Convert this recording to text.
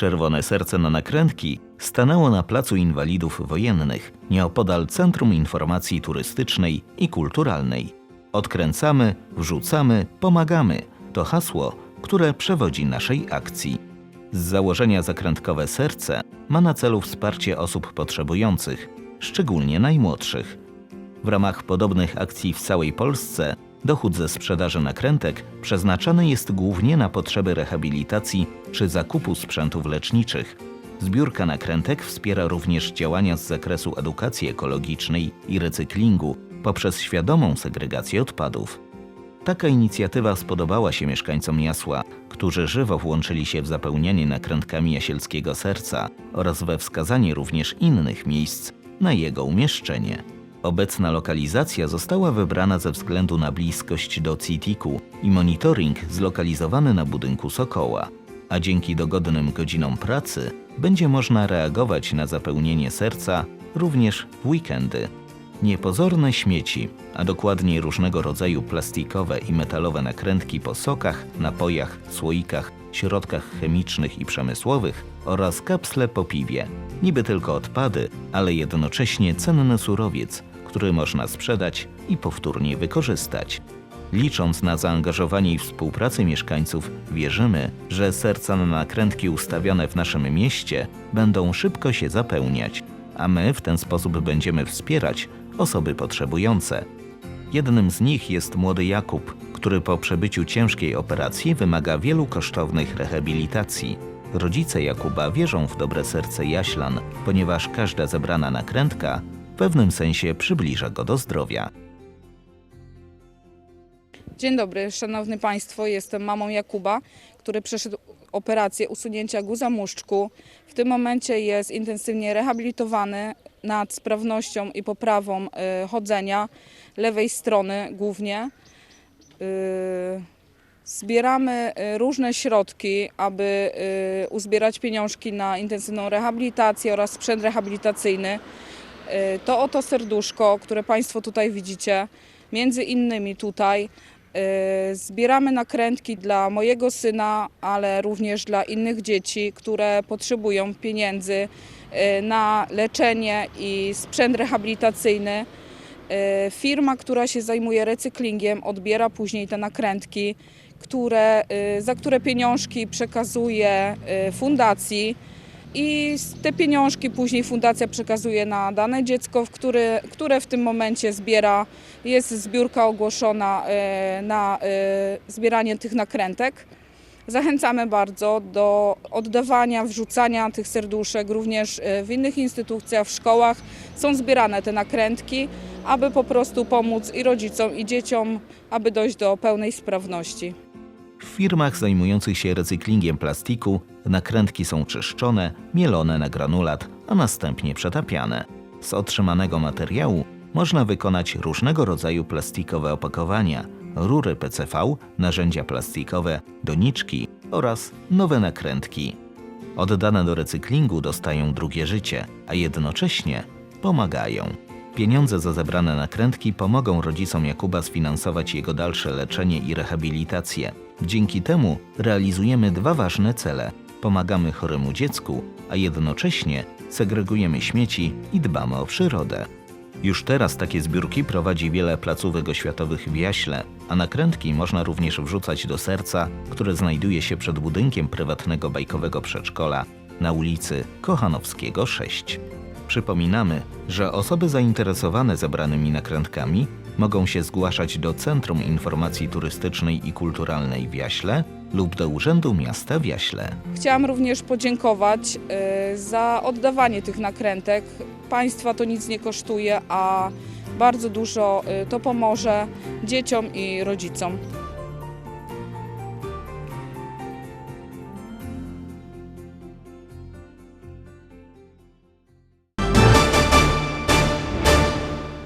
Czerwone Serce na Nakrętki stanęło na Placu Inwalidów Wojennych, nieopodal Centrum Informacji Turystycznej i Kulturalnej. Odkręcamy, wrzucamy, pomagamy to hasło, które przewodzi naszej akcji. Z założenia Zakrętkowe Serce ma na celu wsparcie osób potrzebujących, szczególnie najmłodszych. W ramach podobnych akcji w całej Polsce dochód ze sprzedaży nakrętek przeznaczany jest głównie na potrzeby rehabilitacji czy zakupu sprzętów leczniczych. Zbiórka nakrętek wspiera również działania z zakresu edukacji ekologicznej i recyklingu poprzez świadomą segregację odpadów. Taka inicjatywa spodobała się mieszkańcom Jasła, którzy żywo włączyli się w zapełnianie nakrętkami jasielskiego serca oraz we wskazanie również innych miejsc na jego umieszczenie. Obecna lokalizacja została wybrana ze względu na bliskość do CITIK-u i monitoring zlokalizowany na budynku Sokoła, a dzięki dogodnym godzinom pracy będzie można reagować na zapełnienie serca również w weekendy. Niepozorne śmieci, a dokładniej różnego rodzaju plastikowe i metalowe nakrętki po sokach, napojach, słoikach, środkach chemicznych i przemysłowych oraz kapsle po piwie. Niby tylko odpady, ale jednocześnie cenny surowiec, który można sprzedać i powtórnie wykorzystać. Licząc na zaangażowanie i współpracę mieszkańców, wierzymy, że serca na nakrętki ustawione w naszym mieście będą szybko się zapełniać, a my w ten sposób będziemy wspierać osoby potrzebujące. Jednym z nich jest młody Jakub, który po przebyciu ciężkiej operacji wymaga wielu kosztownych rehabilitacji. Rodzice Jakuba wierzą w dobre serce Jaślan, ponieważ każda zebrana nakrętka pewnym sensie przybliża go do zdrowia. Dzień dobry, szanowny państwo. Jestem mamą Jakuba, który przeszedł operację usunięcia guza móżdżku. W tym momencie jest intensywnie rehabilitowany nad sprawnością i poprawą y, chodzenia lewej strony głównie. Y, Zbieramy y, różne środki, aby uzbierać pieniążki na intensywną rehabilitację oraz sprzęt rehabilitacyjny. Y, To oto serduszko, które Państwo tutaj widzicie, między innymi tutaj y, zbieramy nakrętki dla mojego syna, ale również dla innych dzieci, które potrzebują pieniędzy y, na leczenie i sprzęt rehabilitacyjny. Firma, która się zajmuje recyklingiem, odbiera później te nakrętki, które, za które pieniążki przekazuje fundacji. I te pieniążki później fundacja przekazuje na dane dziecko, które, które w tym momencie zbiera. Jest zbiórka ogłoszona e, na e, zbieranie tych nakrętek. Zachęcamy bardzo do oddawania, wrzucania tych serduszek również e, w innych instytucjach, w szkołach. Są zbierane te nakrętki, aby po prostu pomóc i rodzicom, i dzieciom, aby dojść do pełnej sprawności. W firmach zajmujących się recyklingiem plastiku nakrętki są czyszczone, mielone na granulat, a następnie przetapiane. Z otrzymanego materiału można wykonać różnego rodzaju plastikowe opakowania, rury PCV, narzędzia plastikowe, doniczki oraz nowe nakrętki. Oddane do recyklingu dostają drugie życie, a jednocześnie pomagają. Pieniądze za zebrane nakrętki pomogą rodzicom Jakuba sfinansować jego dalsze leczenie i rehabilitację. Dzięki temu realizujemy dwa ważne cele: pomagamy choremu dziecku, a jednocześnie segregujemy śmieci i dbamy o przyrodę. Już teraz takie zbiórki prowadzi wiele placówek oświatowych w Jaśle, a nakrętki można również wrzucać do serca, które znajduje się przed budynkiem prywatnego bajkowego przedszkola na ulicy Kochanowskiego 6. Przypominamy, że osoby zainteresowane zebranymi nakrętkami mogą się zgłaszać do Centrum Informacji Turystycznej i Kulturalnej w Jaśle lub do Urzędu Miasta w Jaśle. Chciałam również podziękować y, za oddawanie tych nakrętek. Państwa to nic nie kosztuje, a bardzo dużo y, to pomoże dzieciom i rodzicom.